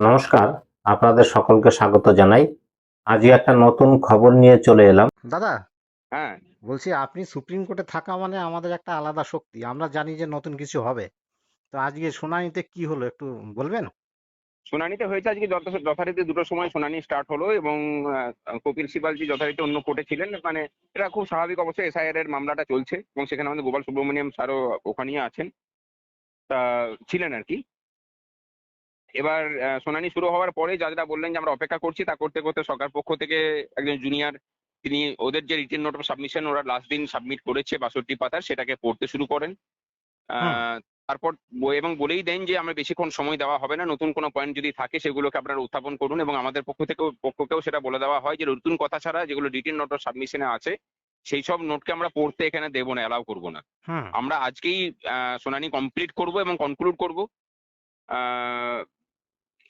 নমস্কার আপনাদের সকলকে স্বাগত জানাই। আজকে একটা নতুন খবর নিয়ে চলে এলাম। দাদা হ্যাঁ। বলছি আপনি সুপ্রিম কোর্টে থাকা মানে আমাদের একটা আলাদা শক্তি। আমরা জানি যে নতুন কিছু হবে। তো আজকে শুনানিতে কি হলো একটু বলবেন? শুনানিতে হয়েছে আজকে যথারীতি দুটো সময় শুনানি স্টার্ট হলো এবং কপিল সিবালজি যথারীতি অন্য কোর্টে ছিলেন। মানে এটা খুব স্বাভাবিক অবশ্যই এসআইআর এর মামলাটা চলছে এবং সেখানে আমাদের গোপাল সুব্রমণিয়াম স্যারও ওখানেই আছেন। তা ছিলেন আর কি। এবার শুনানি শুরু হওয়ার পরে যারা বললেন যে আমরা অপেক্ষা করছি তা করতে করতে সরকার পক্ষ থেকে একজন জুনিয়র তিনি ওদের যে রিটেন নোট অফ সাবমিশন ওরা লাস্ট দিন সাবমিট করেছে বাষট্টি পাতার সেটাকে পড়তে শুরু করেন। তারপর এবং বলেই দেন যে আমরা বেশিক্ষণ সময় দেওয়া হবে না নতুন কোনো পয়েন্ট যদি থাকে সেগুলোকে আপনারা উত্থাপন করুন এবং আমাদের পক্ষ থেকেও পক্ষকেও সেটা বলে দেওয়া হয় যে নতুন কথা ছাড়া যেগুলো রিটেন নোট অফ সাবমিশনে আছে সেই সব নোটকে আমরা পড়তে এখানে দেবো না অ্যালাউ করব না। আমরা আজকেই শুনানি কমপ্লিট করব এবং কনক্লুড করব। আহ,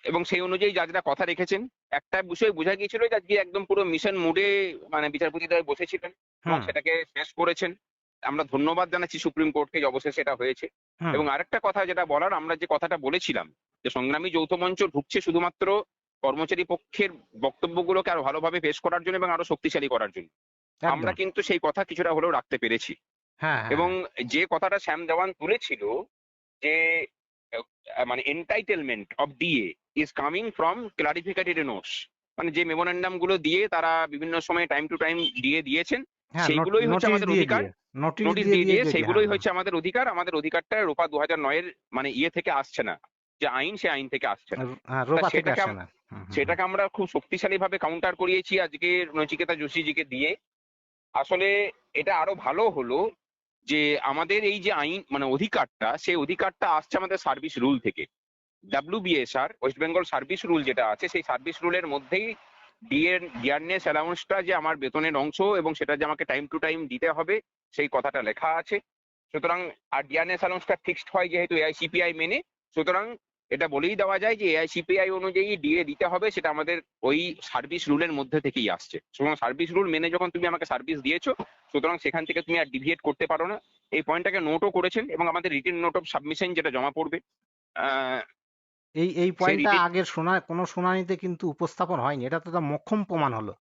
এবং সেই অনুযায়ী জাজরা কথা রেখেছেন একটা বিষয় বোঝা গিয়েছিল যে আজকে একদম পুরো মিশন মোডে মানে বিচারপতিরা বসেছিলেন এবং সেটাকে শেষ করেছেন। আমরা ধন্যবাদ জানাচ্ছি সুপ্রিম কোর্টকে যে অবশ্যই সেটা হয়েছে। এবং আরেকটা কথা যেটা বলার আমরা যে কথাটা বলেছিলাম যে সংগ্রামী যৌথ মঞ্চ ঢুকছে শুধুমাত্র কর্মচারী পক্ষের বক্তব্যগুলোকে আরও ভালোভাবে পেশ করার জন্য এবং আরও শক্তিশালী করার জন্য। আমরা কিন্তু সেই কথা কিছুটা হলেও রাখতে পেরেছি। হ্যাঁ হ্যাঁ, এবং যে কথাটা শ্যাম দেওয়ান তুলেছিল যে মানে entitlement of DA is coming from clarificated notes মানে যে মেমোরেন্ডামগুলো দিয়ে তারা বিভিন্ন সময় টাইম টু টাইম দিয়ে দিয়েছেন হ্যাঁ, সেইগুলোই হচ্ছে আমাদের অধিকার। নোটিশ দিয়ে দিয়ে সেগুলোই হ্যাঁ, হচ্ছে আমাদের অধিকার। আমাদের অধিকারটা রূপা দু হাজার নয়ের মানে ইয়ে থেকে আসছে না। যে আইন সে আইন থেকে আসছে না। হ্যাঁ, সেটাকে সেটাকে আমরা খুব শক্তিশালী ভাবে কাউন্টার করিয়েছি আজকে নচিকেতা যোশীজিকে দিয়ে। আসলে এটা আরও ভালো হলো যে আমাদের এই যে আইন মানে অধিকারটা, সেই অধিকারটা আসছে আমাদের সার্ভিস রুল থেকে। WBSR West Bengal service rule যেটা আছে, সেই সার্ভিস রুলের মধ্যেই ডিএর ডিয়ারনেস অ্যালাউন্সটা যে আমার বেতনের অংশ এবং সেটা যে আমাকে টাইম টু টাইম দিতে হবে, সেই কথাটা লেখা আছে। সুতরাং, আর ডিয়ারনেস অ্যালাউন্সটা ফিক্সড হয় যেহেতু এআইসিপিআই মেনে, সুতরাং এটা বলেই দেওয়া যায় যে এআইসিপিআই অনুযায়ী ডিএ দিতে হবে সেটা আমাদের ওই সার্ভিস রুলের মধ্যে থেকেই আসছে। সুতরাং সার্ভিস রুল মেনে যখন তুমি আমাকে সার্ভিস দিয়েছ সুতরাং সেখান থেকে তুমি আর ডিভিয়েট করতে পারো না। এই পয়েন্টটাকে নোটও করেছেন এবং আমাদের রিটেন নোট অফ সাবমিশন যেটা জমা পড়বে এই এই পয়েন্টটা আগের শোনা কোনো শুনানিতে কিন্তু উপস্থাপন হয়নি। এটা তো মক্ষম প্রমাণ হলো।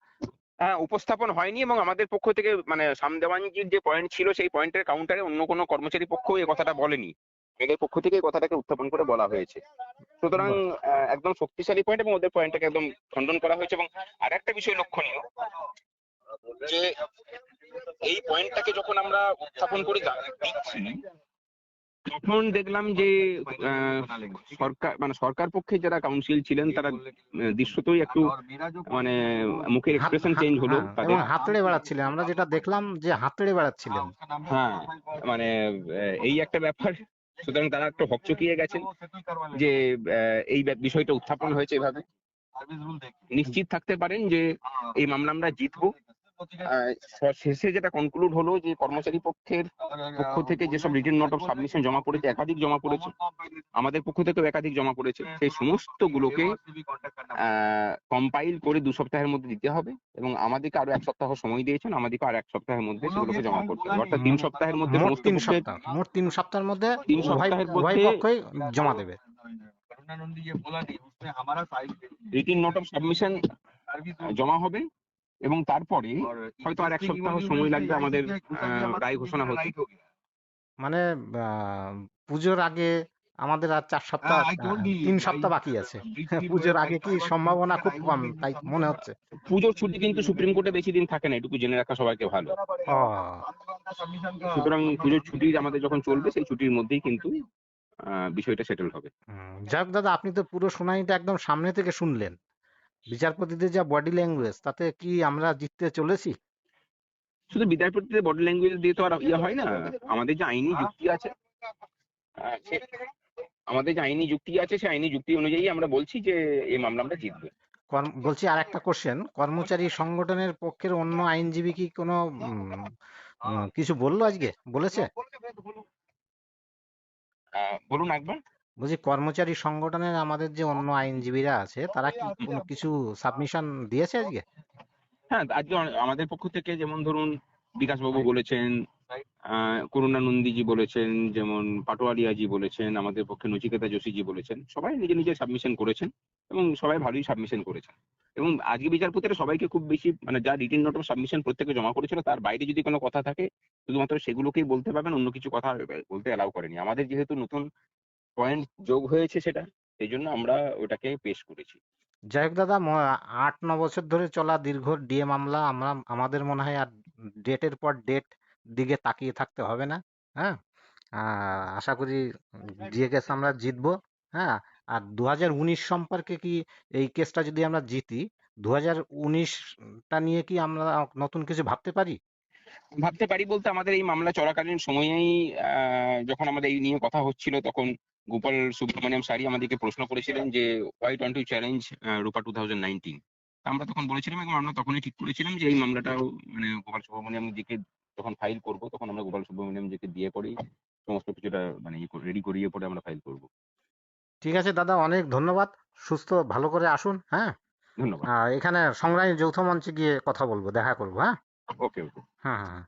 হ্যাঁ উপস্থাপন হয়নি এবং আমাদের পক্ষ থেকে মানে সামদেওয়ানজির যে পয়েন্ট ছিল সেই পয়েন্টের কাউন্টারে অন্য কোনো কর্মচারী পক্ষ এই কথাটা বলেনি। এদের পক্ষ থেকে কথাটাকে উত্থাপন করে বলা হয়েছে। সুতরাং একদম শক্তিশালী পয়েন্ট এবং ওদের পয়েন্টটাকে একদম খণ্ডন করা হয়েছে এবং আরেকটা বিষয় লক্ষণীয় যে এই পয়েন্টটাকে যখন আমরা উত্থাপন করে দিচ্ছি তখন দেখলাম যে সরকার মানে সরকার পক্ষে যারা কাউন্সিল ছিলেন তারা দৃশ্যতই একটু মানে মুখের এক্সপ্রেশন চেঞ্জ হলো হ্যাঁ, তাদের। এবং হাতড়ে বেড়াচ্ছিলেন। আমরা যেটা দেখলাম যে হাতড়ে বেড়াচ্ছিলেন। হ্যাঁ মানে এই একটা ব্যাপার সুতরাং তারা একটু হকচকিয়ে গেছেন যে আহ, এই বিষয়টা উত্থাপন হয়েছে এভাবে। নিশ্চিত থাকতে পারেন যে এই মামলা আমরা জিতবো। শেষে যেটা কনক্লুড হলো যে কর্মচারী পক্ষের পক্ষ থেকে যেসব রিটার্ন নোট অফ সাবমিশন জমা পড়েছে একাধিক জমা পড়েছে আমাদের পক্ষ থেকেও একাধিক জমা পড়েছে। সেই সমস্ত গুলোকে কম্পাইল করে দু সপ্তাহের মধ্যে দিতে হবে এবং আমাদেরকে আরও এক সপ্তাহ সময় দিয়েছেন আমাদেরকে আর এক সপ্তাহের মধ্যে সেগুলোকে জমা করতে হবে। অর্থাৎ তিন সপ্তাহের মধ্যে মোট তিন সপ্তাহ মোট তিন সপ্তাহের মধ্যে তিন সপ্তাহের মধ্যে জমা দেবে। রিটিন নোট অফ সাবমিশন জমা হবে এবং তারপরে হয়তো আর এক সপ্তাহ সময় লাগবে আমাদের রায় ঘোষণা হতে। মানে পুজোর আগে আমাদের আর চার সপ্তাহ তিন সপ্তাহ বাকি আছে। পুজোর আগে কি সম্ভাবনা খুব কম তাই মনে হচ্ছে। পুজোর ছুটি কিন্তু সুপ্রিম কোর্টে বেশি দিন থাকে না এটুকু জেনে রাখা সবাইকে ভালো। সুতরাং পুজোর ছুটি আমাদের যখন চলবে সেই ছুটির মধ্যেই কিন্তু বিষয়টা সেটেল হবে। হোক দাদা আপনি তো পুরো শুনানিটা একদম সামনে থেকে শুনলেন। বিচারপতিদের যা বডি ল্যাঙ্গুয়েজ তাতে কি আমরা জিততে চলেছি? শুধু বিদ্যাপতিদের বডি ল্যাঙ্গুয়েজ দিয়ে তো আর ইয়ে হয় না আমাদের যে আইনি যুক্তি আছে আমাদের যে আইনি যুক্তি আছে সেই আইনি যুক্তি অনুযায়ী আমরা বলছি যে এই মামলা আমরা জিতবো বলছি আর একটা কোশ্চেন কর্মচারী সংগঠনের পক্ষের অন্য আইনজীবী কি কোনো কিছু বলল আজকে? বলেছে? বলুন একবার। বলছি কর্মচারী সংগঠনের আমাদের যে অন্য আইনজীবীরা আছে তারা কি কোনো কিছু সাবমিশন দিয়েছে আজকে? হ্যাঁ আজকে আমাদের পক্ষ থেকে যেমন ধরুন বিকাশ বাবু বলেছেন করুণানন্দীজি বলেছেন, যেমন পাটোয়ারিয়াজি বলেছেন, আমাদের পক্ষে নচিকেতা যোশীজি বলেছেন, সবাই নিজে নিজে সাবমিশন করেছেন এবং সবাই ভালোই সাবমিশন করেছেন। এবং আজকে বিচারপতিরা সবাইকে খুব বেশি মানে যা রিটিন নোট অফ সাবমিশন প্রত্যেকে জমা করেছিল, তার বাইরে যদি কোনো কথা থাকে, শুধুমাত্র সেগুলোকেই বলতে পারবেন, অন্য কিছু কথা বলতে অ্যালাউ করেনি। আমাদের যেহেতু নতুন পয়েন্ট যোগ হয়েছে সেটা, সেই জন্য আমরা ওটাকে পেশ করেছি। যাই হোক দাদা আট, ন বছর ধরে চলা দীর্ঘ ডিএ মামলা, আমরা, আমাদের মনে হয় আর ডেটের পর ডেট দিকে তাকিয়ে থাকতে হবে না হ্যাঁ? আশা করি ডিএ কেস আমরা জিতবো হ্যাঁ? আর দু হাজার উনিশ সম্পর্কে কি এই কেসটা যদি আমরা জিতি দু হাজার উনিশটা নিয়ে কি আমরা নতুন কিছু ভাবতে পারি? ভাবতে পারি বলতে আমাদের এই মামলা চলাকালীন সময়েই যখন আমাদের এই নিয়ে কথা হচ্ছিল তখন গোপাল সুব্রমণিয়াম সারি আমাদেরকে প্রশ্ন করেছিলেন যে why want to challenge ROPA two thousand nineteen আমরা তখন বলেছিলাম এবং আমরা তখনই ঠিক করেছিলাম যে এই মামলাটাও মানে গোপাল সুব্রমণিয়াম জিকে যখন ফাইল করব তখন আমরা গোপাল সুব্রমণিয়াম জিকে দিয়ে করি সমস্ত কিছুটা মানে রেডি করিয়ে পরে আমরা ফাইল করব। ঠিক আছে দাদা অনেক ধন্যবাদ। সুস্থ ভালো করে আসুন হ্যাঁ? ধন্যবাদ। এখানে সংগ্রামী যৌথ মঞ্চে গিয়ে কথা বলব দেখা করব হ্যাঁ? ওকে ওকে। হ্যাঁ হ্যাঁ হ্যাঁ।